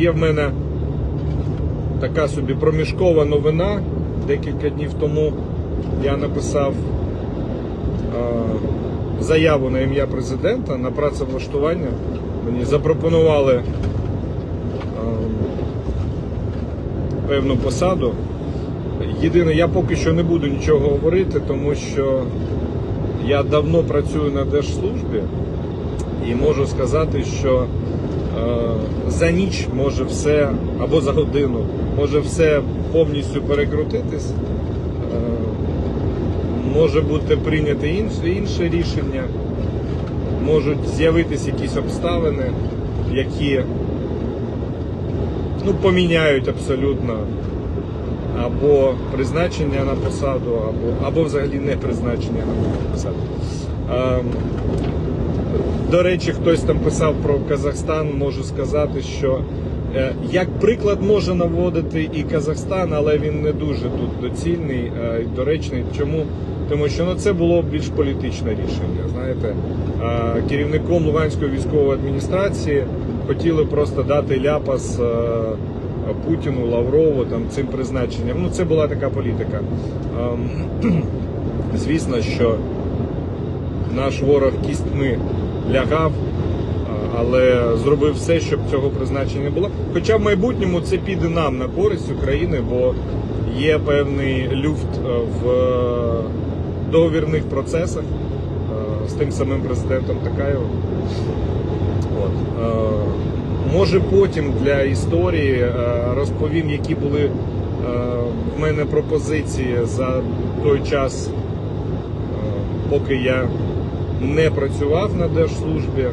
Є в мене така собі проміжкова новина. Декілька днів тому я написав е, заяву на ім'я президента на працевлаштування. Мені запропонували е, певну посаду. Єдине, я поки що не буду нічого говорити, тому що я давно працюю на держслужбі і можу сказати, що за ніч може все, або за годину, може все повністю перекрутитись. Е, може бути прийнято інше, інше рішення, можуть з'явитись якісь обставини, які ну, поміняють абсолютно або призначення на посаду, або, або взагалі не призначення на посаду. До речі, хтось там писав про Казахстан, можу сказати, що е, як приклад може наводити і Казахстан, але він не дуже тут доцільний е, і доречний. Чому? Тому що ну, це було більш політичне рішення. Знаєте, керівником Луганської військової адміністрації хотіли просто дати ляпас е, Путіну, Лаврову там цим призначенням. Ну, це була така політика. Ем, Звісно, що наш ворог кістьми лягав, але зробив все, щоб цього призначення не було. Хоча в майбутньому це піде нам на користь України, бо є певний люфт е, в е, договірних процесах е, з тим самим президентом Такаєвим. От. Може потім для історії розповім, які були в мене пропозиції за той час, поки я не працював на держслужбі.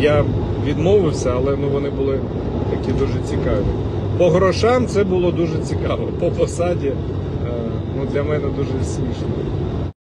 Я відмовився, але ну, вони були такі дуже цікаві. По грошам це було дуже цікаво. По посаді е, ну, для мене дуже смішно.